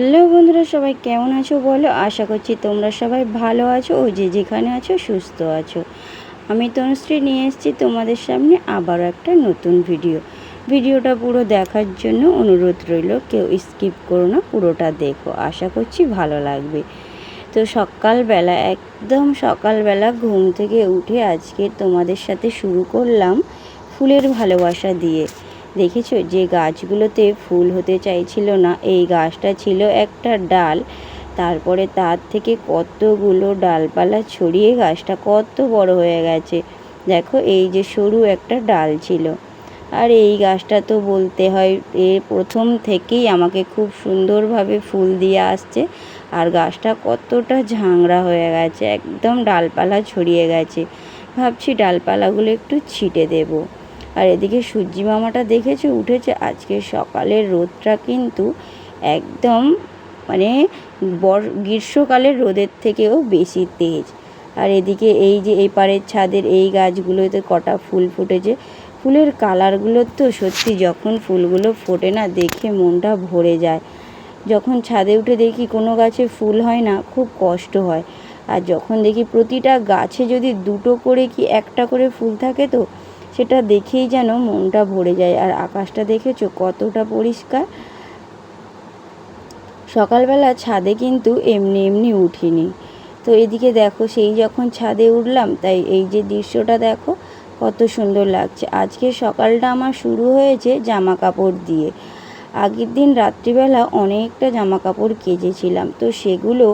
Hello বন্ধুরা, সবাই কেমন আছো বলো? আশা করছি তোমরা সবাই ভালো আছো ও যে যেখানে আছো সুস্থ আছো। আমি তনুশ্রী, নিয়ে এসেছি তোমাদের সামনে আবারও একটা নতুন ভিডিও। ভিডিওটা পুরো দেখার জন্য অনুরোধ রইল, কেউ স্কিপ করো না, পুরোটা দেখো, আশা করছি ভালো লাগবে। তো সকালবেলা, একদম সকালবেলা ঘুম থেকে উঠে আজকে তোমাদের সাথে শুরু করলাম ফুলের ভালোবাসা দিয়ে। দেখেছ? যে গাছগুলোতে ফুল হতে চাইছিল না, এই গাছটা ছিল একটা ডাল। তারপরে তার থেকে কতগুলো ডালপালা ছড়িয়ে গাছটা কত বড় হয়ে গেছে। দেখো, এই যে সরু একটা ডাল ছিল। আর এই গাছটা তো বলতে হয়, এ প্রথম থেকেই আমাকে খুব সুন্দরভাবে ফুল দিয়ে আসছে। আর গাছটা কতটা ঝাংড়া হয়ে গেছে, একদম ডালপালা ছড়িয়ে গেছে। ভাবছি ডালপালাগুলো একটু ছিটে দেবো। আর এদিকে সূর্যি মামাটা দেখেছে, উঠেছে। আজকে সকালের রোদটা কিন্তু একদম মানে বর, গ্রীষ্মকালের রোদের থেকেও বেশি তেজ। আর এদিকে এই যে এই পারের ছাদের এই গাছগুলোতে কটা ফুল ফুটেছে, ফুলের কালারগুলো তো সত্যি যখন ফুলগুলো ফোটে না, দেখে মনটা ভরে যায়। যখন ছাদে উঠে দেখি কোনো গাছে ফুল হয় না, খুব কষ্ট হয়। আর যখন দেখি প্রতিটা গাছে যদি দুটো করে কি একটা করে ফুল থাকে তো সেটা দেখেই যেন মনটা ভরে যায় আর আকাশটা দেখেছ কতটা পরিষ্কার? সকালবেলা ছাদে কিন্তু এমনি এমনি উঠিনি। তো এদিকে দেখো সেই যখন ছাদে উঠলাম, তাই এই যে দৃশ্যটা দেখো কত সুন্দর লাগছে। আজকে সকালটা আমার শুরু হয়েছে জামা কাপড় দিয়ে। আগের দিন রাত্রিবেলা অনেকটা জামা কাপড় কেজেছিলাম তো সেগুলো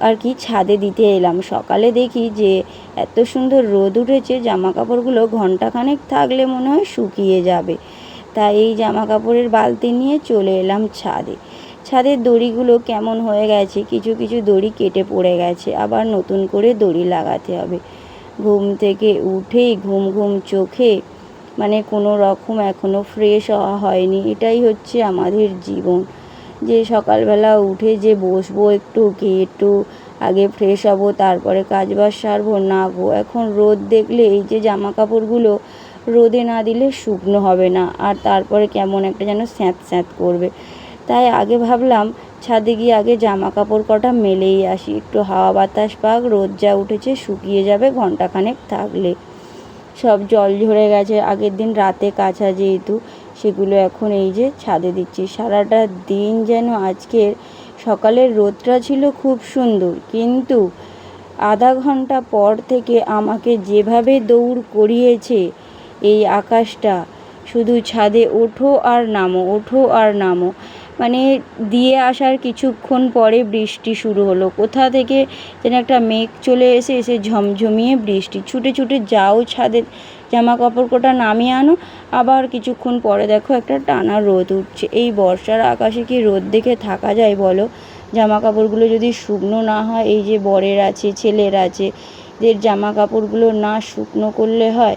আর কি ছাদে দিতে এলাম। সকালে দেখি যে এত সুন্দর রোদ উঠেছে জামা কাপড়গুলো ঘন্টাখানেক থাকলে মনে হয় শুকিয়ে যাবে। তাই এই জামা কাপড়ের বালতি নিয়ে চলে এলাম ছাদে। ছাদের দড়িগুলো কেমন হয়ে গেছে, কিছু কিছু দড়ি কেটে পড়ে গেছে, আবার নতুন করে দড়ি লাগাতে হবে। ঘুম থেকে উঠেই ঘুম ঘুম চোখে মানে কোনো রকম এখনও ফ্রেশ হওয়া হয়নি, এটাই হচ্ছে আমাদের জীবন। যে সকালবেলা উঠে যে বসবো একটু, কি একটু আগে ফ্রেশ হব, তারপরে কাজবাজ সারবো, না গো, এখন রোদ দেখলে এই যে জামা কাপড়গুলো রোদে না দিলে শুকনো হবে না, আর তারপরে কেমন একটা যেন স্যাঁত স্যাঁত করবে। তাই আগে ভাবলাম ছাদে গিয়ে আগে জামা কাপড় কটা মেলেই আসি, একটু হাওয়া বাতাস পাক, রোদ যা উঠেছে শুকিয়ে যাবে ঘন্টাখানেক থাকলে। সব জল ঝরে গেছে, আগের দিন রাতে কাছা যেহেতু সেগুলো এখন এই যে ছাদে দিচ্ছি। সারাটা দিন যেন আজকের সকালের রোদটা ছিল খুব সুন্দর। কিন্তু আধা ঘণ্টা পর থেকে আমাকে যেভাবে দৌড় করিয়েছে এই আকাশটা, শুধু ছাদে ওঠো আর নামো, ওঠো আর নামো। মানে দিয়ে আসার কিছুক্ষণ পরে বৃষ্টি শুরু হলো। কোথা থেকে যেন একটা মেঘ চলে এসে এসে ঝমঝমিয়ে বৃষ্টি। ছুটে ছুটে যাও ছাদে। জামা কাপড় কোটা নামিয়ে আনো। আবার কিছুক্ষণ পরে দেখো একটা টানা রোদ উঠছে। এই বর্ষার আকাশে কি রোদ দেখে থাকা যায় বলো? জামা কাপড়গুলো যদি শুকনো না হয়, এই যে বরের আছে, ছেলের আছে, এদের জামা কাপড়গুলো না শুকনো করলে হয়?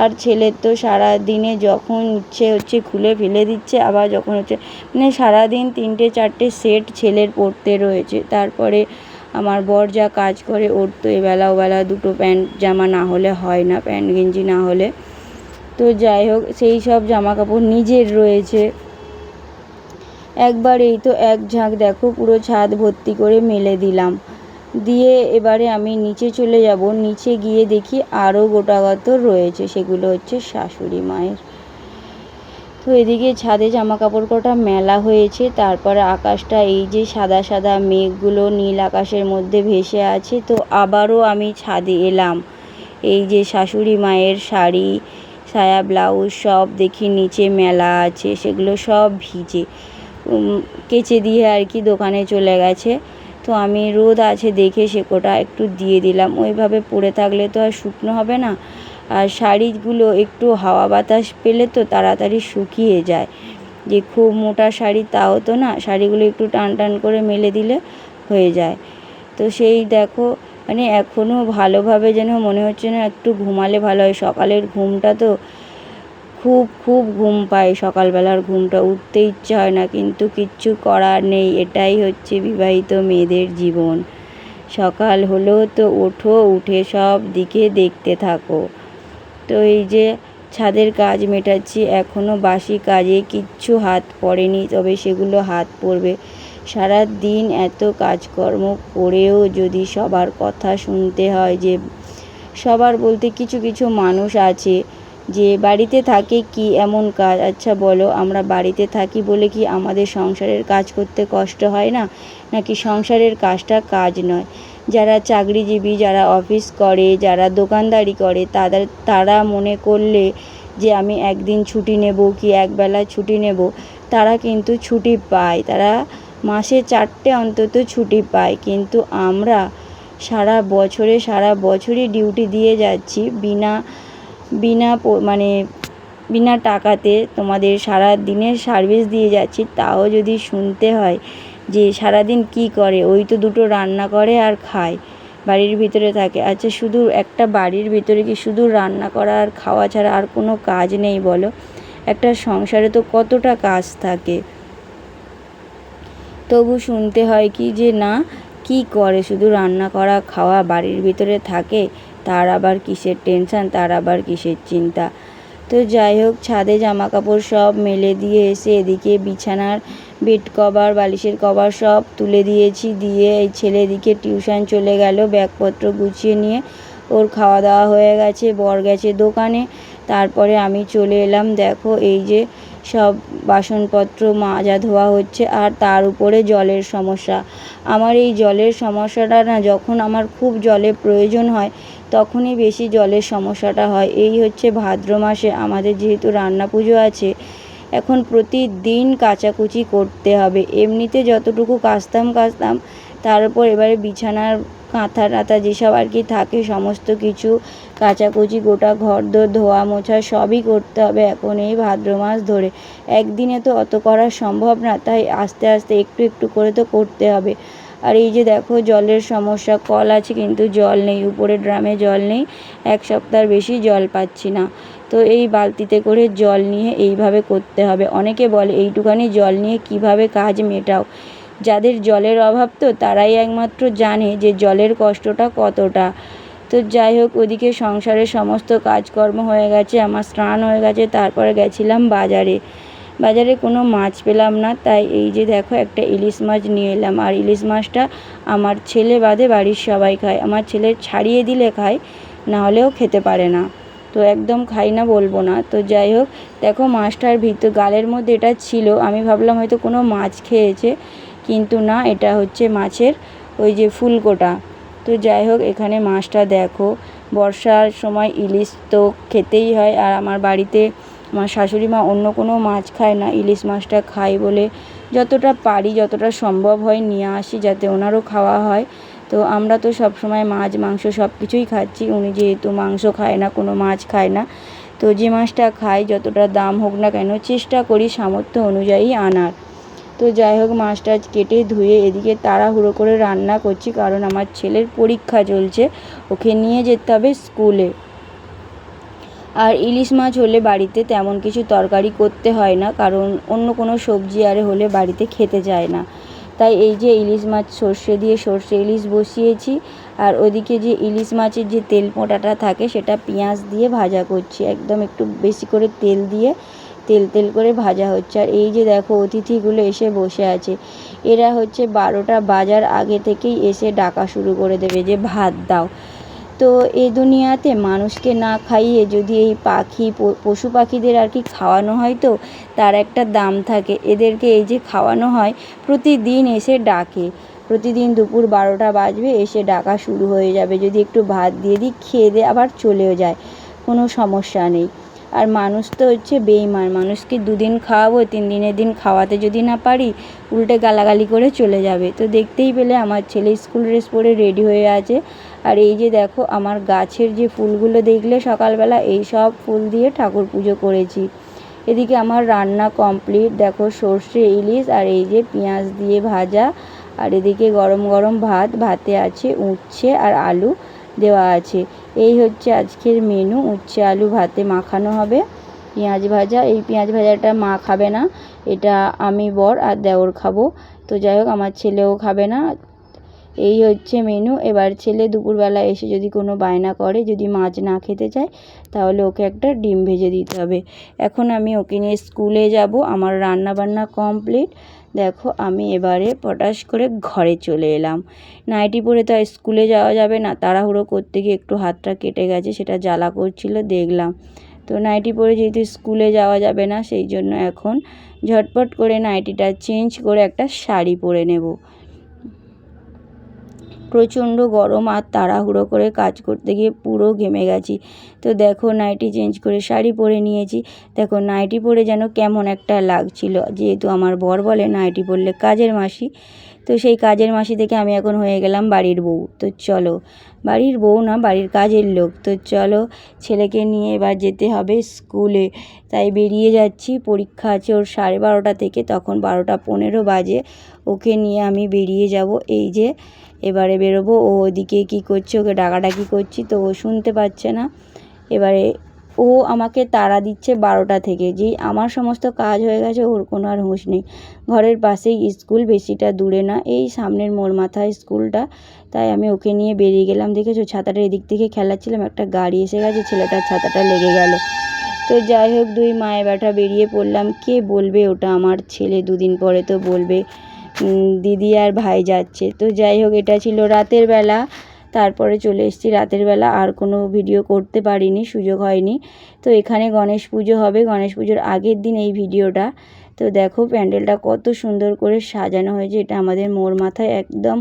আর ছেলের তো সারা দিনে যখন ইচ্ছে হচ্ছে খুলে ফেলে দিচ্ছে, আবার যখন হচ্ছে মানে সারাদিন তিনটে, চারটে সেট ছেলের পরতে রয়েছে। তারপরে আমার বর যা কাজ করে, ওর তো এবেলা ওবেলা দুটো প্যান্ট জামা না হলে হয় না, প্যান্ট গেঞ্জি না হলে। তো যাই হোক, সেই সব জামা কাপড় নিজের রয়েছে। একবার এই তো এক ঝাঁক দেখো, পুরো ছাদ ভর্তি করে মেলে দিলাম। দিয়ে এবারে আমি নিচে চলে যাব, নিচে গিয়ে দেখি আরও গোটাগত রয়েছে, সেগুলো হচ্ছে শাশুড়ি মায়ের। এদিকে ছাদে জামা কাপড় কটা মেলা হয়েছে, তারপরে আকাশটা এই যে সাদা সাদা মেঘগুলো নীল আকাশের মধ্যে ভেসে আছে, তো আবারও আমি ছাদে এলাম। এই যে শাশুড়ি মায়ের শাড়ি, সায়া ব্লাউজ সব দেখি নিচে মেলা আছে, সেগুলো সব ভিজে কেচে দিয়ে আর কি দোকানে চলে গেছে। তো আমি রোদ আছে দেখে সে কোটা একটু দিয়ে দিলাম। ওইভাবে পরে থাকলে তো আর শুকনো হবে না। আর শাড়িগুলো একটু হাওয়া বাতাস পেলে তো তাড়াতাড়ি শুকিয়ে যায়। যে খুব মোটা শাড়ি তাও তো না, শাড়িগুলো একটু টান টান করে মেলে দিলে হয়ে যায়। তো সেই দেখো মানে এখনও ভালোভাবে যেন মনে হচ্ছে না একটু ঘুমালে ভালো হয়। সকালের ঘুমটা তো খুব খুব ঘুম পায়, সকালবেলার ঘুমটা উঠতে ইচ্ছে হয় না, কিন্তু কিচ্ছু করার নেই। এটাই হচ্ছে বিবাহিত মেয়েদের জীবন। সকাল হলেও তো ওঠো, উঠে সব দিকে দেখতে থাকো। তো এই যে ছাদের কাজ মেটাচ্ছি এখনও বাসি কাজে কিচ্ছু হাত পড়েনি, তবে সেগুলো হাত পড়বে। সারা দিন এত কাজকর্ম করেও যদি সবার কথা শুনতে হয় যে, সবার বলতে কিছু কিছু মানুষ আছে যে, বাড়িতে থাকে কি এমন কাজ? আচ্ছা বলো, আমরা বাড়িতে থাকি বলে কি আমাদের সংসারের কাজ করতে কষ্ট হয় না? নাকি সংসারের কাজটা কাজ নয়? যারা চাকরিজীবী, যারা অফিস করে, যারা দোকানদারি করে, তাদের, তারা মনে করলে যে আমি একদিন ছুটি নেব কি একবেলা ছুটি নেব, তারা কিন্তু ছুটি পায়। তারা মাসে চারটে অন্তত ছুটি পায়। কিন্তু আমরা সারা বছরে, সারা বছরই ডিউটি দিয়ে যাচ্ছি বিনা বিনা মানে বিনা টাকাতে তোমাদের সারা দিনের সার্ভিস দিয়ে যাচ্ছি। তাও যদি শুনতে হয় যে সারাদিন কি করে? ওই তো দুটো রান্না করে আর খায়, বাড়ির ভিতরে থাকে। আচ্ছা শুধু একটা বাড়ির ভিতরে কি শুধু রান্না করা আর খাওয়া ছাড়া আর কোনো কাজ নেই বলো? একটা সংসারে তো কতটা কাজ থাকে। তবু শুনতে হয় কি যে না, কি করে শুধু রান্না করা, খাওয়া, বাড়ির ভিতরে থাকে, তার আবার কিসের টেনশন তার আবার কিসের চিন্তা? তো যাই হোক, ছাদে জামা কাপড় সব মেলে দিয়ে এসে এদিকে বিছানার বেড কভার বালিশের কভার সব তুলে দিয়েছি। দিয়ে এই ছেলে এদিকে টিউশন চলে গেল, ব্যাগপত্র গুছিয়ে নিয়ে। ওর খাওয়া দাওয়া হয়ে গেছে, বর গেছে দোকানে। তারপরে আমি চলে এলাম। দেখো এই যে সব বাসনপত্র মাজা ধোয়া হচ্ছে আর তার উপরে জলের সমস্যা। আমার এই জলের সমস্যাটা না, যখন আমার খুব জলের প্রয়োজন হয়, তখনই বেশি জলের সমস্যাটা হয়। এই হচ্ছে ভাদ্র মাসে আমাদের যেহেতু রান্না পুজো আছে এখন প্রতিদিন কাচাকুচি করতে হবে। এমনিতে যতটুকু কাচতাম কাচতাম তারপর এবারে বিছানার কাঁথা টাথা যেসব আর কি থাকে, সমস্ত কিছু কাচাকুচি, গোটা ঘর দোর, ধোয়া মোছা সবই করতে হবে এখন এই ভাদ্র মাস ধরে। একদিনে তো অত করা সম্ভব না, তাই আস্তে আস্তে একটু একটু করে তো করতে হবে। আর এই যে দেখো জলের সমস্যা, কল আছে কিন্তু জল নেই, উপরে ড্রামে জল নেই, এক সপ্তাহ বেশি জল পাচ্ছি না। তো এই বালতিতে করে জল নিয়ে এইভাবে করতে হবে। অনেকে বলে, এইটুখানি জল নিয়ে কীভাবে কাজ মেটাও? যাদের জলের অভাব তো তারাই একমাত্র জানে যে জলের কষ্টটা কতটা। তো যাই হোক, ওদিকে সংসারের সমস্ত কাজকর্ম হয়ে গেছে, আমার স্নান হয়ে গেছে, তারপরে গেছিলাম বাজারে। বাজারে কোনো মাছ পেলাম না, তাই এই যে দেখো একটা ইলিশ মাছ নিয়ে এলাম। আর ইলিশ মাছটা আমার ছেলে বাদে বাড়ির সবাই খায়। আমার ছেলে ছাড়িয়ে দিলে খায়, না হলেও খেতে পারে না। তো একদম খাই না বলব না। তো যাই হোক, দেখো মাছটার ভিতর, গালের মধ্যে এটা ছিল, আমি ভাবলাম হয়তো কোনো মাছ খেয়েছে, কিন্তু না, এটা হচ্ছে মাছের ওই যে ফুলকোটা। তো যাই হোক, এখানে মাছটা দেখো, বর্ষার সময় ইলিশ তো খেতেই হয়, আর আমার বাড়িতে আমার শাশুড়ি মা অন্য কোনো মাছ খায় না, ইলিশ মাছটা খাই বলে যতটা পারি, যতটা সম্ভব হয় নিয়ে আসি, যাতে ওনারও খাওয়া হয়। তো আমরা তো সব সময় মাছ, মাংস সব কিছুই খাচ্ছি। উনি যেহেতু মাংস খায় না, কোনো মাছ খায় না। তো যে মাছটা খাই, যতটা দাম হোক না কেন, চেষ্টা করি সামর্থ্য অনুযায়ী আনার। তো যাই হোক, মাছটা কেটে ধুয়ে এদিকে তাড়াহুড়ো করে রান্না করছি, কারণ আমার ছেলের পরীক্ষা চলছে। ওকে নিয়ে যেতে হবে স্কুলে। আর ইলিশ মাছ হলে বাড়িতে তেমন কিছু তরকারি করতে হয় না, কারণ অন্য কোনো সবজি আরে হলে বাড়িতে খেতে চায় না। তাই এই যে ইলিশ মাছ সর্ষে দিয়ে সর্ষে ইলিশ বসিয়েছি, আর ওদিকে যে ইলিশ মাছের যে তেল পোঁটাটা থাকে সেটা পেঁয়াজ দিয়ে ভাজা করছি, একদম একটু বেশি করে তেল দিয়ে তেল তেল করে ভাজা হচ্ছে। আর এই যে দেখো অতিথিগুলো এসে বসে আছে, এরা হচ্ছে বারোটা বাজার আগে থেকেই এসে ডাকা শুরু করে দেবে যে ভাত দাও। তো এই দুনিয়াতে মানুষকে না খাইয়ে যদি এই পাখি পশু পাখিদের আর কি খাওয়ানো হয় তো তার একটা দাম থাকে। এদেরকে এই যে খাওয়ানো হয়, প্রতিদিন এসে ডাকে। প্রতিদিন দুপুর বারোটা বাজবে, এসে ডাকা শুরু হয়ে যাবে। যদি একটু ভাত দিয়ে দিই, খেয়ে দিয়ে আবার চলেও যায়। কোনো সমস্যা নেই। আর মানুষ তো হচ্ছে বেইমান মানুষকে দুদিন খাওয়াবো, তিন দিনের দিন খাওয়াতে যদি না পারি, উল্টে গালাগালি করে চলে যাবে। তো দেখতেই পেলে আমার ছেলে স্কুল ড্রেস পরে রেডি হয়ে আছে। আর এই যে দেখো, আমার গাছের যে ফুলগুলো দেখলে সকালবেলা, এই সব ফুল দিয়ে ঠাকুর পুজো করেছি। এদিকে আমার রান্না কমপ্লিট, দেখো সর্ষে, ইলিশ, আর এই যে পেঁয়াজ দিয়ে ভাজা। আর এদিকে গরম গরম ভাত, ভাতে আছে উচ্ছে আর আলু দেওয়া আছে। এই হচ্ছে আজকের মেনু উচ্ছে আলু ভাতে মাখানো হবে। পেঁয়াজ ভাজা, এই পেঁয়াজ ভাজাটা মা খাবে না, এটা আমি বর আর দেওর খাব। তো যাই হোক, আমার ছেলেও খাবে না। এই হচ্ছে মেনু এবার ছেলে দুপুরবেলা এসে যদি কোনো বায়না করে, যদি মাছ না খেতে চায়, তাহলে ওকে একটা ডিম ভেজে দিতে হবে। এখন আমি ওকে নিয়ে স্কুলে যাব, আমার রান্না বান্না কমপ্লিট দেখো, আমি এবারে পটাশ করে ঘরে চলে এলাম। নাইটি পরে তো স্কুলে যাওয়া যাবে না। তাড়াহুড়ো করতে গিয়ে একটু হাতটা কেটে গেছে, সেটা জ্বালা করছিল, দেখলাম। তো নাইটি পরে যেহেতু স্কুলে যাওয়া যাবে না, সেই জন্য এখন ঝটপট করে নাইটিটা চেঞ্জ করে একটা শাড়ি পরে নেব। প্রচণ্ড গরম আর তাড়াহুড়ো করে কাজ করতে গিয়ে পুরো ঘেমে গেছি। তো দেখো, নাইটি চেঞ্জ করে শাড়ি পরে নিয়েছি। দেখো, নাইটি পরে যেন কেমন একটা লাগছিল। যেহেতু আমার বর বলে নাইটি পরলে কাজের মাসি, তো সেই কাজের মাসি থেকে আমি এখন হয়ে গেলাম বাড়ির বউ। তো চলো, বাড়ির বউ না, বাড়ির কাজের লোক। তো চলো, ছেলেকে নিয়ে এবার যেতে হবে স্কুলে। তাই বেরিয়ে যাচ্ছি, পরীক্ষা আছে ওর সাড়ে বারোটা থেকে, তখন বারোটা পনেরো বাজে। ওকে নিয়ে আমি বেরিয়ে যাব। এই যে এবারে বেরোবো, ও ওদিকে কী করছে, ওকে ডাকাডাকি করছি, তো ও শুনতে পাচ্ছে না। এবারে ও আমাকে তাড়া দিচ্ছে বারোটা থেকে, যেই আমার সমস্ত কাজ হয়ে গেছে, ওর কোনো আর হুঁশ নেই। ঘরের পাশেই স্কুল, বেশিটা দূরে না, এই সামনের মোড় মাথা স্কুলটা। তাই আমি ওকে নিয়ে বেরিয়ে গেলাম, দেখেছ? ছাতাটা এদিক থেকে খেলাচ্ছিলাম, একটা গাড়ি এসে গেছে, ছেলেটার ছাতাটা লেগে গেল। তো যাই হোক, দুই মায়ে ব্যাটা বেরিয়ে পড়লাম, কে বলবে ওটা? আমার ছেলে দুদিন পরে তো বলবে। দিদি আর ভাই যাচ্ছে। তো যাই হোক, এটা ছিল রাতের বেলা। তারপরে চলে এসেছি রাতের বেলা। আর কোনো ভিডিও করতে পারিনি, সুযোগ হয়নি। তো এখানে গণেশ পুজো হবে। গণেশ পুজোর আগের দিন এই ভিডিওটা তো দেখো, প্যান্ডেলটা কত সুন্দর করে সাজানো হয়েছে। এটা আমাদের মোড় মাথায় একদম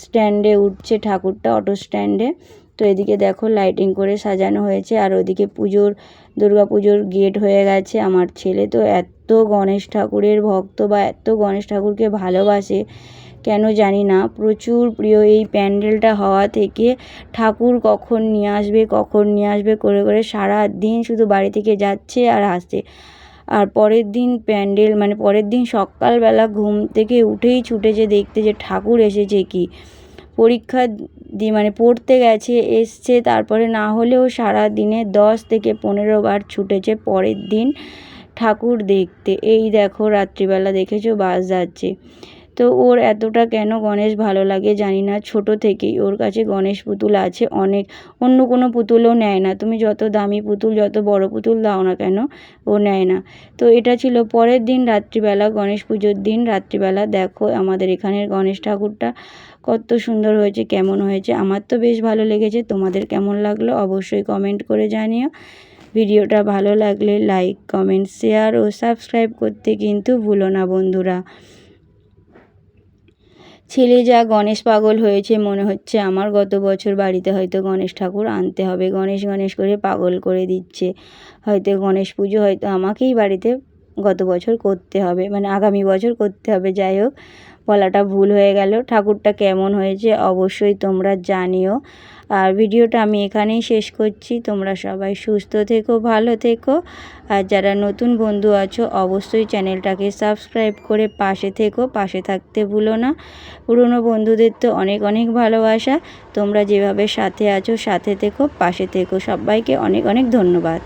স্ট্যান্ডে উঠছে ঠাকুরটা, অটো স্ট্যান্ডে। তো এদিকে দেখো লাইটিং করে সাজানো হয়েছে। আর ওদিকে পুজোর দুর্গা পুজোর গেট হয়ে গেছে আমার ছেলে। তো এত গণেশ ঠাকুরের ভক্ত বা এত গণেশ ঠাকুরকে ভালোবাসে, কেন জানি না। প্রচুর প্রিয় এই প্যান্ডেলটা হওয়া থেকে ঠাকুর কখন নিয়ে আসবে, কখন নিয়ে আসবে, করে করে সারা দিন শুধু বাড়ি থেকে যাচ্ছে আর আসছে। আর পরের দিন প্যান্ডেল মানে পরের দিন সকালবেলা ঘুম থেকে উঠেই ছুটেছে দেখতে যে ঠাকুর এসেছে কি। পরীক্ষা দি মানে পড়তে গেছে, এসছে, তারপরে না হলেও সারা দিনে দশ থেকে পনেরো বার ছুটেছে পরের দিন। ঠাকুর দেখতে। এই দেখো, রাত্রিবেলা দেখেছ, বাস যাচ্ছে। তো ওর এতটা কেন গণেশ ভালো লাগে জানি না। ছোট থেকেই ওর কাছে গণেশ পুতুল আছে অনেক। অন্য কোনো পুতুলও নেয় না। তুমি যত দামি পুতুল, যত বড় পুতুল দাও না কেন, ও নেয় না। তো এটা ছিল পরের দিন রাত্রিবেলা, গণেশ পুজোর দিন রাত্রিবেলা। দেখো আমাদের এখানের গণেশ ঠাকুরটা কত সুন্দর হয়েছে, কেমন হয়েছে। আমার তো বেশ ভালো লেগেছে। তোমাদের কেমন লাগল অবশ্যই কমেন্ট করে জানিও। ভিডিওটা ভালো লাগলে লাইক, কমেন্ট, শেয়ার ও সাবস্ক্রাইব করতে কিন্তু ভুলো না বন্ধুরা। ছেলে যা গণেশ পাগল হয়েছে মনে হচ্ছে আমার গত বছর বাড়িতে হয়তো গণেশ ঠাকুর আনতে হবে। গণেশ গণেশ করে পাগল করে দিচ্ছে। হয়তো গণেশ পুজো হয়তো আমাকেই বাড়িতে গত বছর করতে হবে মানে আগামী বছর করতে হবে। যাই হোক, বলাটা ভুল হয়ে গেল। ঠাকুরটা কেমন হয়েছে অবশ্যই তোমরা জানিও। আর ভিডিওটা আমি এখানেই শেষ করছি। তোমরা সবাই সুস্থ থেকো, ভালো থেকো। আর যারা নতুন বন্ধু আছো, অবশ্যই চ্যানেলটাকে সাবস্ক্রাইব করে পাশে থেকো, পাশে থাকতে ভুলো না। পুরনো বন্ধুদের তো অনেক অনেক ভালোবাসা। তোমরা যেভাবে সাথে আছো, সাথে থেকো, পাশে থেকো। সবাইকে অনেক অনেক ধন্যবাদ।